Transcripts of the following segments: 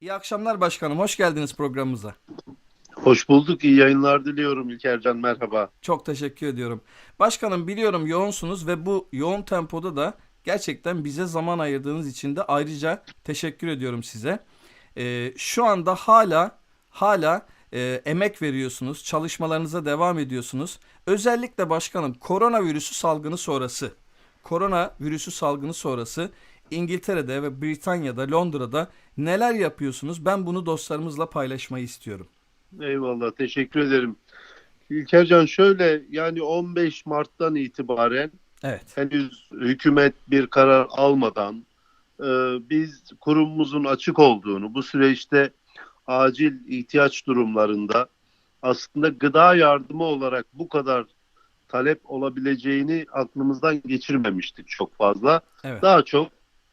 İyi akşamlar başkanım. Hoş geldiniz programımıza. Hoş bulduk. İyi yayınlar diliyorum İlkercan. Merhaba. Çok teşekkür ediyorum. Başkanım biliyorum yoğunsunuz ve bu yoğun tempoda da gerçekten bize zaman ayırdığınız için de ayrıca teşekkür ediyorum size. Ee, şu anda hala hala e, emek veriyorsunuz, çalışmalarınıza devam ediyorsunuz. Özellikle başkanım koronavirüsü salgını sonrası, koronavirüsü salgını sonrası İngiltere'de ve Britanya'da, Londra'da neler yapıyorsunuz? Ben bunu dostlarımızla paylaşmayı istiyorum. Eyvallah. Teşekkür ederim. İlkercan şöyle yani 15 Mart'tan itibaren Evet. henüz hükümet bir karar almadan e, biz kurumumuzun açık olduğunu bu süreçte acil ihtiyaç durumlarında aslında gıda yardımı olarak bu kadar talep olabileceğini aklımızdan geçirmemiştik çok fazla. Evet. Daha çok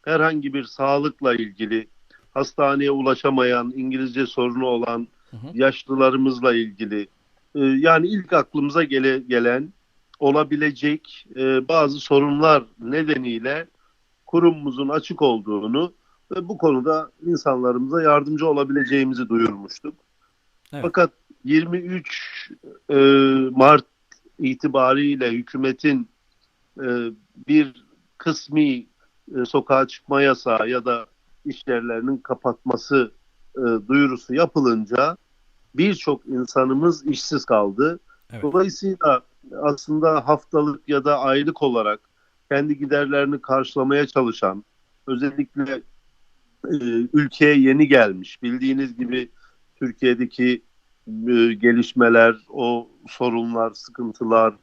herhangi bir sağlıkla ilgili hastaneye ulaşamayan, İngilizce sorunu olan Hı hı. yaşlılarımızla ilgili e, yani ilk aklımıza gele, gelen olabilecek e, bazı sorunlar nedeniyle kurumumuzun açık olduğunu ve bu konuda insanlarımıza yardımcı olabileceğimizi duyurmuştuk. Evet. Fakat 23 e, Mart itibariyle hükümetin e, bir kısmi e, sokağa çıkma yasağı ya da iş yerlerinin kapatması e, duyurusu yapılınca birçok insanımız işsiz kaldı. Evet. Dolayısıyla aslında haftalık ya da aylık olarak kendi giderlerini karşılamaya çalışan, özellikle e, ülkeye yeni gelmiş, bildiğiniz gibi Türkiye'deki e, gelişmeler, o sorunlar, sıkıntılar,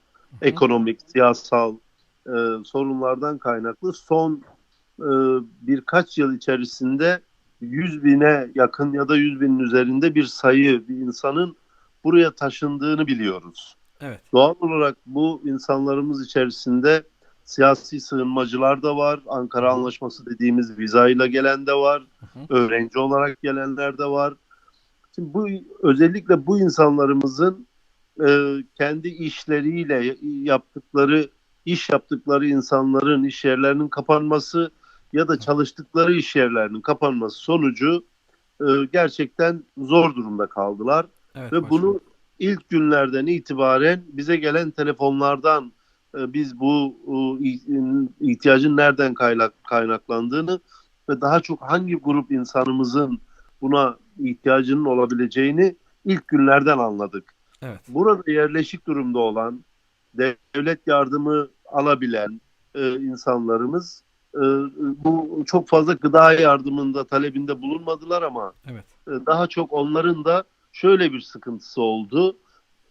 ekonomik, siyasal e, sorunlardan kaynaklı son e, birkaç yıl içerisinde 100 bine yakın ya da 100 binin üzerinde bir sayı bir insanın buraya taşındığını biliyoruz. Evet. Doğal olarak bu insanlarımız içerisinde siyasi sığınmacılar da var. Ankara Anlaşması dediğimiz vizayla gelen de var. hı. Öğrenci olarak gelenler de var. Şimdi bu özellikle bu insanlarımızın e, kendi işleriyle yaptıkları iş yaptıkları insanların iş yerlerinin kapanması ya da çalıştıkları iş yerlerinin kapanması sonucu e, gerçekten zor durumda kaldılar Evet. ve başkanım. bunu ilk günlerden itibaren bize gelen telefonlardan e, biz bu e, ihtiyacın nereden kaynak, kaynaklandığını ve daha çok hangi grup insanımızın buna ihtiyacının olabileceğini ilk günlerden anladık. Evet. Burada yerleşik durumda olan, devlet yardımı alabilen e, insanlarımız bu çok fazla gıda yardımında talebinde bulunmadılar ama Evet. e, daha çok onların da şöyle bir sıkıntısı oldu.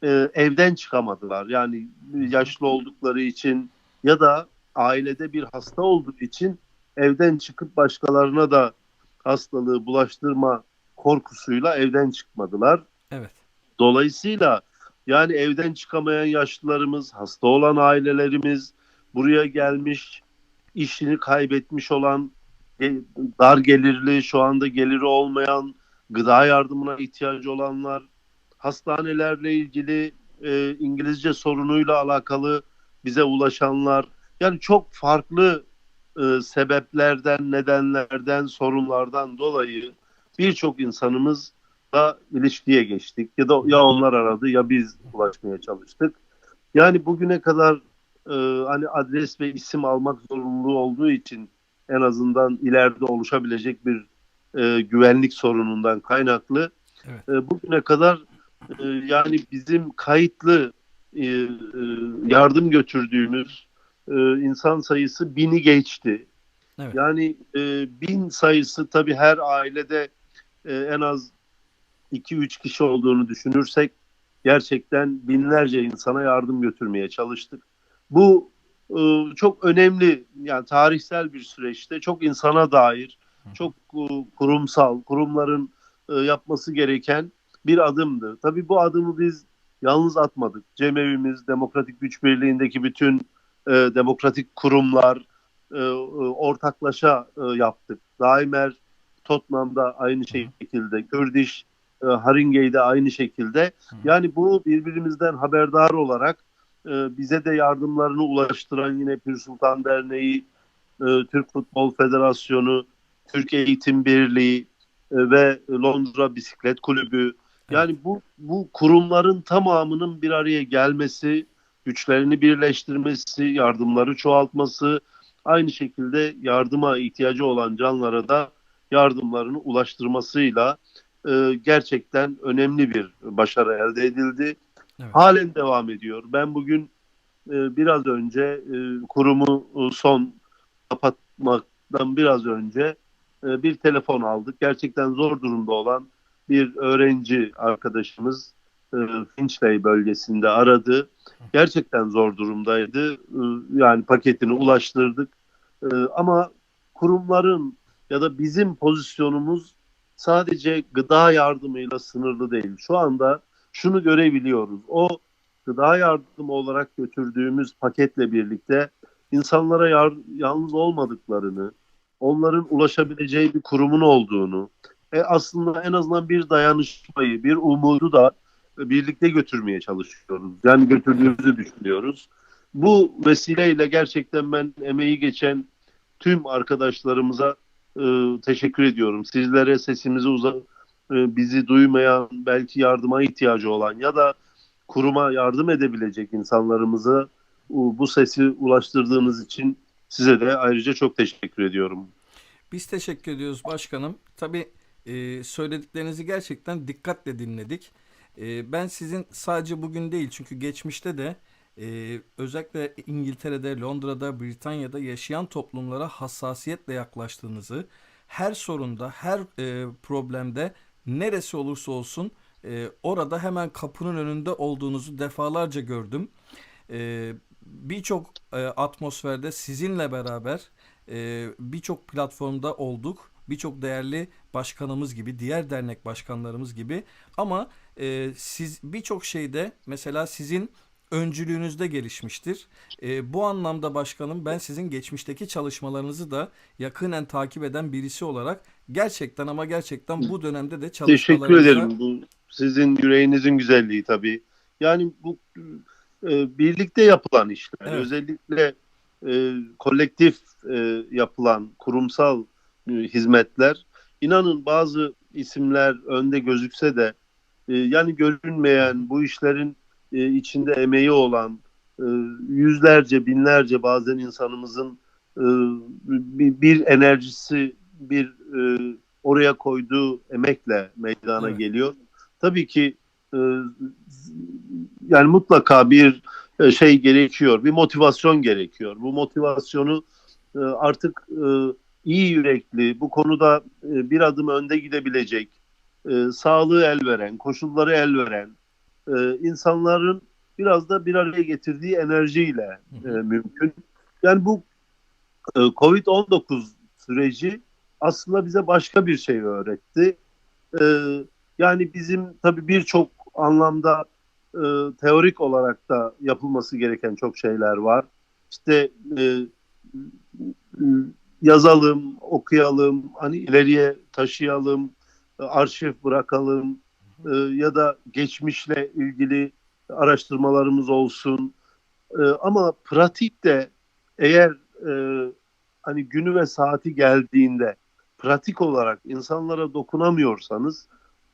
E, evden çıkamadılar. Yani yaşlı oldukları için ya da ailede bir hasta olduğu için evden çıkıp başkalarına da hastalığı bulaştırma korkusuyla evden çıkmadılar. Evet. Dolayısıyla yani evden çıkamayan yaşlılarımız, hasta olan ailelerimiz, buraya gelmiş, işini kaybetmiş olan, dar gelirli, şu anda geliri olmayan, gıda yardımına ihtiyacı olanlar, hastanelerle ilgili e, İngilizce sorunuyla alakalı bize ulaşanlar, yani çok farklı e, sebeplerden, nedenlerden, sorunlardan dolayı birçok insanımız da ilişkiye geçtik ya da ya onlar aradı ya biz ulaşmaya çalıştık. Yani bugüne kadar e, hani adres ve isim almak zorunluluğu olduğu için en azından ileride oluşabilecek bir e, güvenlik sorunundan kaynaklı Evet. e, bugüne kadar e, yani bizim kayıtlı e, e, yardım götürdüğümüz e, insan sayısı bini geçti. Evet. Yani e, bin sayısı tabii her ailede e, en az 2-3 kişi olduğunu düşünürsek gerçekten binlerce insana yardım götürmeye çalıştık. Bu e, çok önemli yani tarihsel bir süreçte çok insana dair, çok e, kurumsal, kurumların e, yapması gereken bir adımdı. Tabii bu adımı biz yalnız atmadık. Cemevimiz, Demokratik Güç Birliği'ndeki bütün e, demokratik kurumlar e, e, ortaklaşa e, yaptık. Daimer Tottenham'da aynı şekilde, Kürdiş e, Haringey'de aynı şekilde. Yani bu birbirimizden haberdar olarak e, bize de yardımlarını ulaştıran yine Pir Sultan Derneği, e, Türk Futbol Federasyonu, Türk Eğitim Birliği, ve Londra Bisiklet Kulübü. Yani bu bu kurumların tamamının bir araya gelmesi, güçlerini birleştirmesi, yardımları çoğaltması, aynı şekilde yardıma ihtiyacı olan canlara da yardımlarını ulaştırmasıyla e, gerçekten önemli bir başarı elde edildi. Evet. Halen devam ediyor. Ben bugün e, biraz önce e, kurumu e, son kapatmaktan biraz önce e, bir telefon aldık. Gerçekten zor durumda olan bir öğrenci arkadaşımız e, Finchley bölgesinde aradı. Gerçekten zor durumdaydı. E, yani paketini ulaştırdık. E, ama kurumların ya da bizim pozisyonumuz sadece gıda yardımıyla sınırlı değil. Şu anda şunu görebiliyoruz. O gıda yardımı olarak götürdüğümüz paketle birlikte insanlara yar- yalnız olmadıklarını, onların ulaşabileceği bir kurumun olduğunu, e aslında en azından bir dayanışmayı, bir umudu da birlikte götürmeye çalışıyoruz. Yani götürdüğümüzü düşünüyoruz. Bu vesileyle gerçekten ben emeği geçen tüm arkadaşlarımıza e, teşekkür ediyorum. Sizlere sesimizi uza e, bizi duymayan, belki yardıma ihtiyacı olan ya da kuruma yardım edebilecek insanlarımıza bu sesi ulaştırdığınız için size de ayrıca çok teşekkür ediyorum. Biz teşekkür ediyoruz başkanım. Tabii e, söylediklerinizi gerçekten dikkatle dinledik. E, ben sizin sadece bugün değil çünkü geçmişte de özellikle İngiltere'de, Londra'da, Britanya'da yaşayan toplumlara hassasiyetle yaklaştığınızı, her sorunda, her problemde neresi olursa olsun e, orada hemen kapının önünde olduğunuzu defalarca gördüm. E, Birçok e, atmosferde sizinle beraber e, birçok platformda olduk. Birçok değerli başkanımız gibi, diğer dernek başkanlarımız gibi. Ama e, siz birçok şeyde mesela sizin öncülüğünüzde gelişmiştir. E, bu anlamda başkanım ben sizin geçmişteki çalışmalarınızı da yakinen takip eden birisi olarak gerçekten ama gerçekten bu dönemde de Teşekkür çalışmalarınıza ederim. Bu sizin yüreğinizin güzelliği tabii. Yani bu e, birlikte yapılan işler, Evet. özellikle e, kolektif e, yapılan kurumsal e, hizmetler. İnanın bazı isimler önde gözükse de e, yani görünmeyen bu işlerin e, içinde emeği olan e, yüzlerce, binlerce bazen insanımızın e, bir, bir enerjisi, bir e, oraya koyduğu emekle meydana Evet. geliyor. Tabii ki e, yani mutlaka bir e, şey gerekiyor, bir motivasyon gerekiyor. Bu motivasyonu e, artık e, iyi yürekli, bu konuda e, bir adım önde gidebilecek, e, sağlığı el veren, koşulları el veren e, insanların biraz da bir araya getirdiği enerjiyle e, mümkün. Yani bu e, Covid-19 süreci aslında bize başka bir şey öğretti. E, yani bizim tabii birçok anlamda e, teorik olarak da yapılması gereken çok şeyler var. İşte e, yazalım, okuyalım, hani ileriye taşıyalım, e, arşiv bırakalım e, ya da geçmişle ilgili araştırmalarımız olsun. E, ama pratikte eğer e, hani günü ve saati geldiğinde pratik olarak insanlara dokunamıyorsanız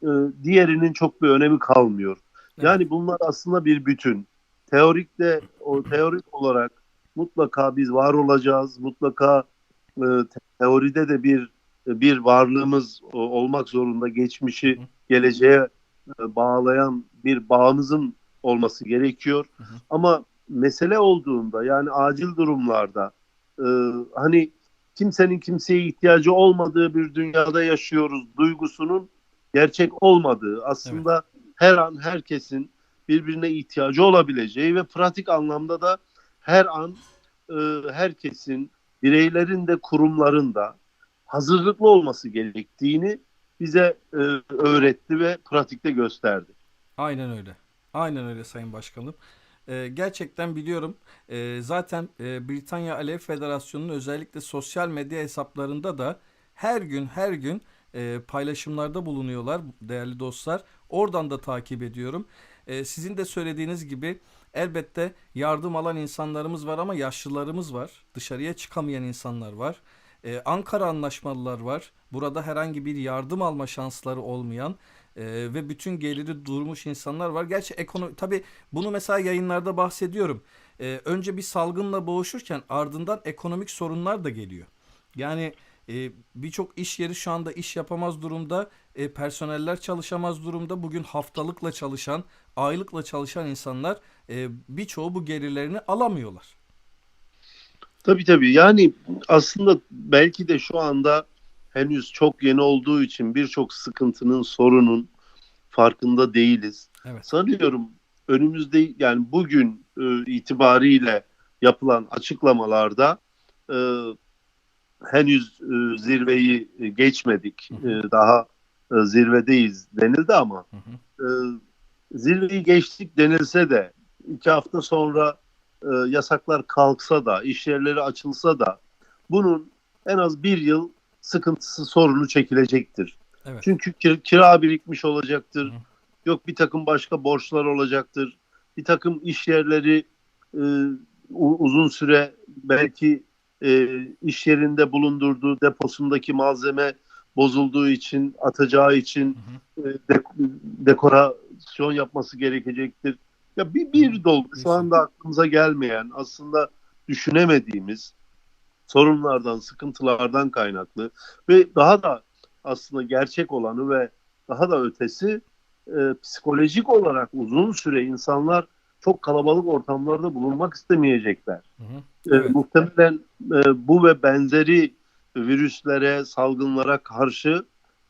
e, diğerinin çok bir önemi kalmıyor. Evet. Yani bunlar aslında bir bütün. Teorikte o teorik olarak mutlaka biz var olacağız. Mutlaka e, teoride de bir bir varlığımız olmak zorunda. Geçmişi geleceğe bağlayan bir bağımızın olması gerekiyor. Hı hı. Ama mesele olduğunda yani acil durumlarda e, hani kimsenin kimseye ihtiyacı olmadığı bir dünyada yaşıyoruz duygusunun gerçek olmadığı aslında her an herkesin birbirine ihtiyacı olabileceği ve pratik anlamda da her an e, herkesin bireylerin de kurumların da hazırlıklı olması gerektiğini bize e, öğretti ve pratikte gösterdi. Aynen öyle. Aynen öyle Sayın Başkanım. Ee, gerçekten biliyorum. Ee, zaten e, Britanya Alev Federasyonu'nun özellikle sosyal medya hesaplarında da her gün her gün e, paylaşımlarda bulunuyorlar değerli dostlar. Oradan da takip ediyorum. Ee, sizin de söylediğiniz gibi elbette yardım alan insanlarımız var ama yaşlılarımız var. Dışarıya çıkamayan insanlar var. E, Ankara anlaşmalılar var. Burada herhangi bir yardım alma şansları olmayan e, ve bütün geliri durmuş insanlar var. Gerçi ekonomi tabii bunu mesela yayınlarda bahsediyorum. E, önce bir salgınla boğuşurken ardından ekonomik sorunlar da geliyor. Yani e, birçok iş yeri şu anda iş yapamaz durumda. E, personeller çalışamaz durumda. Bugün haftalıkla çalışan, aylıkla çalışan insanlar e, birçoğu bu gelirlerini alamıyorlar. Tabii tabii. Yani aslında belki de şu anda henüz çok yeni olduğu için birçok sıkıntının, sorunun farkında değiliz. Evet. Sanıyorum önümüzde yani bugün e, itibariyle yapılan açıklamalarda e, henüz e, zirveyi geçmedik. Hı hı. E, daha e, zirvedeyiz denildi ama Hı hı. e, zirveyi geçtik denilse de iki hafta sonra e, yasaklar kalksa da, iş yerleri açılsa da bunun en az bir yıl sıkıntısı, sorunu çekilecektir. Evet. Çünkü kir- kira birikmiş olacaktır. Hı. Yok bir takım başka borçlar olacaktır. Bir takım iş yerleri e, uzun süre belki e, iş yerinde bulundurduğu deposundaki malzeme bozulduğu için, atacağı için Hı hı. e, dek- dekorasyon yapması gerekecektir. Ya bir bir dolu şu anda aklımıza gelmeyen, aslında düşünemediğimiz sorunlardan, sıkıntılardan kaynaklı ve daha da aslında gerçek olanı ve daha da ötesi e, psikolojik olarak uzun süre insanlar çok kalabalık ortamlarda bulunmak istemeyecekler. Hı hı. E, Evet. muhtemelen e, bu ve benzeri virüslere, salgınlara karşı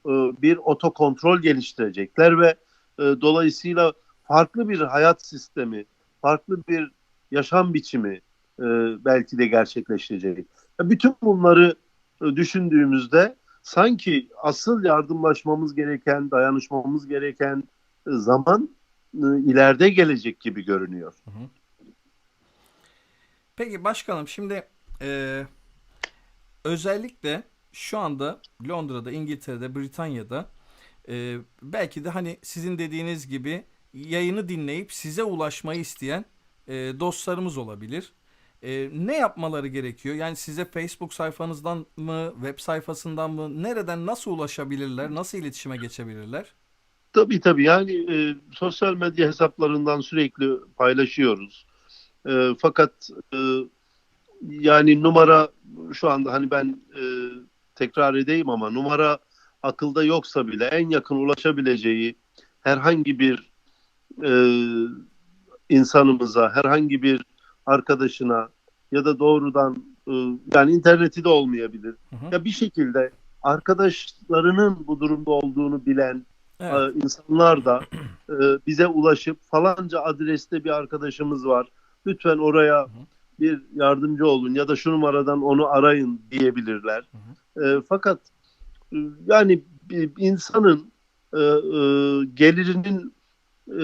e, bir otokontrol geliştirecekler ve e, dolayısıyla farklı bir hayat sistemi, farklı bir yaşam biçimi e, belki de gerçekleşecek. Bütün bunları e, düşündüğümüzde sanki asıl yardımlaşmamız gereken, dayanışmamız gereken e, zaman e, ileride gelecek gibi görünüyor. Peki başkanım şimdi e, özellikle şu anda Londra'da, İngiltere'de, Britanya'da e, belki de hani sizin dediğiniz gibi yayını dinleyip size ulaşmayı isteyen e, dostlarımız olabilir. E, ne yapmaları gerekiyor? Yani size Facebook sayfanızdan mı, web sayfasından mı, nereden nasıl ulaşabilirler, nasıl iletişime geçebilirler? Tabii tabii yani e, sosyal medya hesaplarından sürekli paylaşıyoruz. E, fakat e, yani numara şu anda hani ben e, tekrar edeyim ama numara akılda yoksa bile en yakın ulaşabileceği herhangi bir e, insanımıza, herhangi bir arkadaşına ya da doğrudan e, yani interneti de olmayabilir. Hı hı. Ya bir şekilde arkadaşlarının bu durumda olduğunu bilen Evet. ee, insanlar da e, bize ulaşıp falanca adreste bir arkadaşımız var. Lütfen oraya hı. bir yardımcı olun ya da şu numaradan onu arayın diyebilirler. E, fakat e, yani bir insanın e, e, gelirinin e,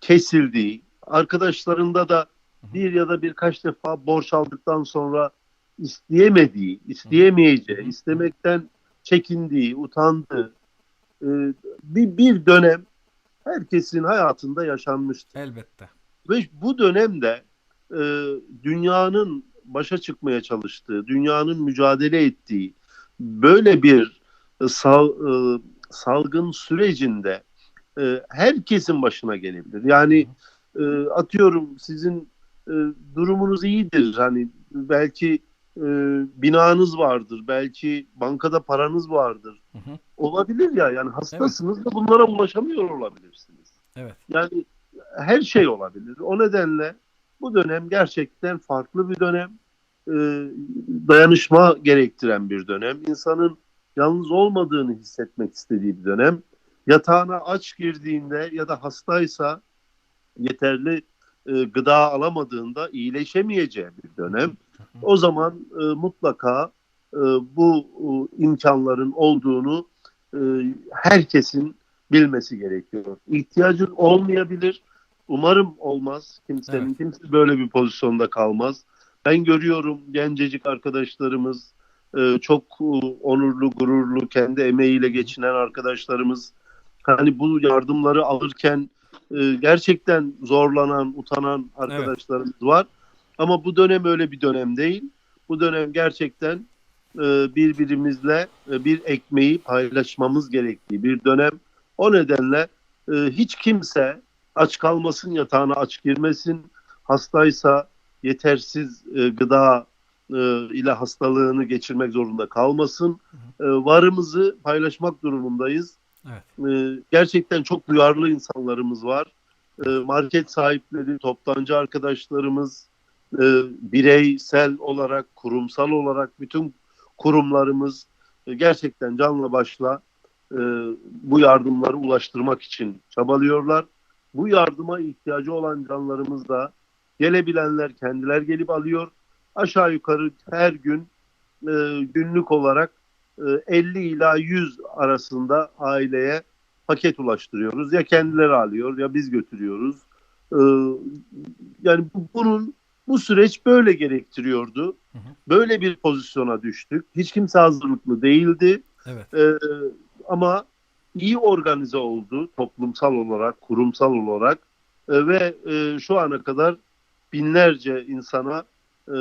kesildiği, arkadaşlarında da bir ya da birkaç defa borç aldıktan sonra isteyemediği, isteyemeyeceği, istemekten çekindiği, utandığı e, bir, bir dönem herkesin hayatında yaşanmıştır. Elbette. Ve bu dönemde e, dünyanın başa çıkmaya çalıştığı, dünyanın mücadele ettiği böyle bir sal, e, salgın sürecinde e, herkesin başına gelebilir. Yani e, atıyorum sizin e, durumunuz iyidir. Hani belki e, binanız vardır, belki bankada paranız vardır. Hı hı. Olabilir ya yani hastasınız da bunlara ulaşamıyor olabilirsiniz. Evet. Yani her şey olabilir. O nedenle bu dönem gerçekten farklı bir dönem. Ee, dayanışma gerektiren bir dönem. İnsanın yalnız olmadığını hissetmek istediği bir dönem. Yatağına aç girdiğinde ya da hastaysa yeterli e, gıda alamadığında iyileşemeyeceği bir dönem. O zaman e, mutlaka e, bu e, imkanların olduğunu e, herkesin bilmesi gerekiyor. İhtiyacın olmayabilir. Umarım olmaz. Kimsenin Evet. kimse böyle bir pozisyonda kalmaz. Ben görüyorum gencecik arkadaşlarımız, e, çok e, onurlu, gururlu, kendi emeğiyle geçinen arkadaşlarımız. Hani bu yardımları alırken e, gerçekten zorlanan, utanan arkadaşlarımız var. Ama bu dönem öyle bir dönem değil. Bu dönem gerçekten e, birbirimizle e, bir ekmeği paylaşmamız gerektiği bir dönem. O nedenle e, hiç kimse aç kalmasın, yatağına aç girmesin. Hastaysa yetersiz e, gıda e, ile hastalığını geçirmek zorunda kalmasın. E, varımızı paylaşmak durumundayız. Evet. E, gerçekten çok duyarlı insanlarımız var. E, market sahipleri, toptancı arkadaşlarımız, e, bireysel olarak, kurumsal olarak bütün kurumlarımız e, gerçekten canla başla e, bu yardımları ulaştırmak için çabalıyorlar. Bu yardıma ihtiyacı olan canlarımız da gelebilenler kendiler gelip alıyor. Aşağı yukarı her gün günlük olarak 50 ila 100 arasında aileye paket ulaştırıyoruz. Ya kendileri alıyor ya biz götürüyoruz. E, yani bu, bunun bu süreç böyle gerektiriyordu. Hı hı. Böyle bir pozisyona düştük. Hiç kimse hazırlıklı değildi. Evet. Ee, ama iyi organize oldu toplumsal olarak, kurumsal olarak Ee, ve e, şu ana kadar binlerce insana e,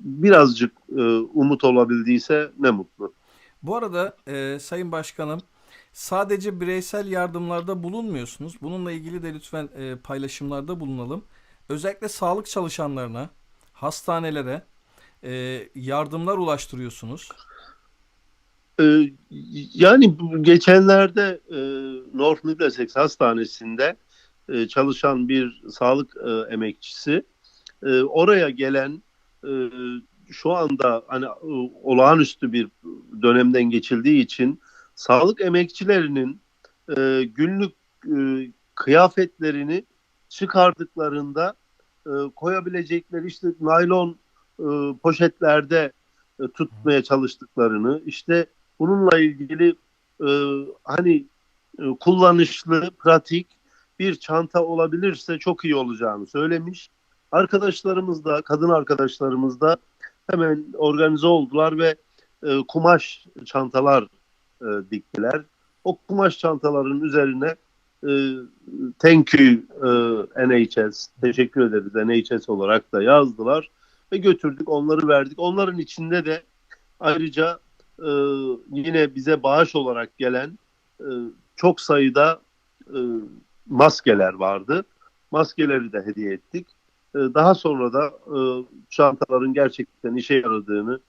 birazcık e, umut olabildiyse ne mutlu. Bu arada e, Sayın Başkanım sadece bireysel yardımlarda bulunmuyorsunuz. Bununla ilgili de lütfen e, paylaşımlarda bulunalım. Özellikle sağlık çalışanlarına, hastanelere e, yardımlar ulaştırıyorsunuz. Ee, yani geçenlerde e, North Middlesex Hastanesi'nde e, çalışan bir sağlık e, emekçisi e, oraya gelen e, şu anda hani e, olağanüstü bir dönemden geçildiği için sağlık emekçilerinin e, günlük e, kıyafetlerini çıkardıklarında e, koyabilecekleri işte naylon e, poşetlerde e, tutmaya çalıştıklarını işte bununla ilgili e, hani e, kullanışlı, pratik bir çanta olabilirse çok iyi olacağını söylemiş. Arkadaşlarımız da, kadın arkadaşlarımız da hemen organize oldular ve e, kumaş çantalar e, diktiler. O kumaş çantaların üzerine e, thank you e, NHS, teşekkür ederiz NHS olarak da yazdılar ve götürdük, onları verdik. Onların içinde de ayrıca e, yine bize bağış olarak gelen e, çok sayıda e, maskeler vardı. Maskeleri de hediye ettik. E, daha sonra da e, çantaların gerçekten işe yaradığını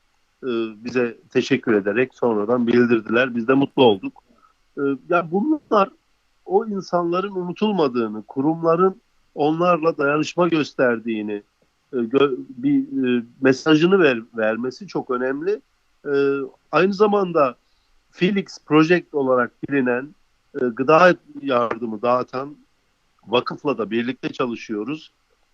e, bize teşekkür ederek sonradan bildirdiler. Biz de mutlu olduk. E, ya bunlar o insanların unutulmadığını, kurumların onlarla dayanışma gösterdiğini, e, bir mesajını ver, vermesi çok önemli. E, aynı zamanda Felix Project olarak bilinen gıda yardımı dağıtan vakıfla da birlikte çalışıyoruz.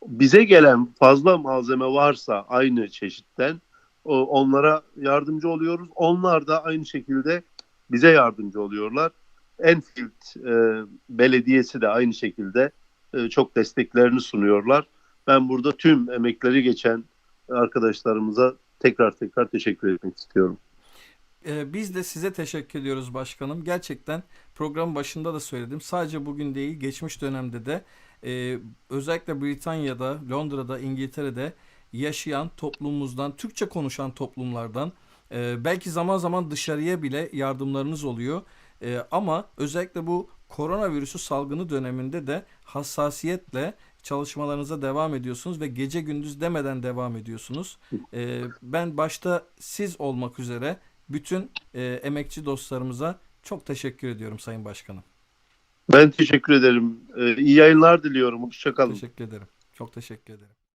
Bize gelen fazla malzeme varsa aynı çeşitten o- onlara yardımcı oluyoruz. Onlar da aynı şekilde bize yardımcı oluyorlar. Enfield e, Belediyesi de aynı şekilde e, çok desteklerini sunuyorlar. Ben burada tüm emekleri geçen arkadaşlarımıza tekrar tekrar teşekkür etmek istiyorum. Ee, biz de size teşekkür ediyoruz başkanım. Gerçekten programın başında da söyledim. Sadece bugün değil, geçmiş dönemde de e, özellikle Britanya'da, Londra'da, İngiltere'de yaşayan toplumumuzdan, Türkçe konuşan toplumlardan e, belki zaman zaman dışarıya bile yardımlarınız oluyor. E, ama özellikle bu koronavirüsü salgını döneminde de hassasiyetle çalışmalarınıza devam ediyorsunuz ve gece gündüz demeden devam ediyorsunuz. E, ben başta siz olmak üzere bütün e, emekçi dostlarımıza çok teşekkür ediyorum Sayın Başkanım. Ben teşekkür ederim. Ee, iyi yayınlar diliyorum. Hoşçakalın. Teşekkür ederim. Çok teşekkür ederim.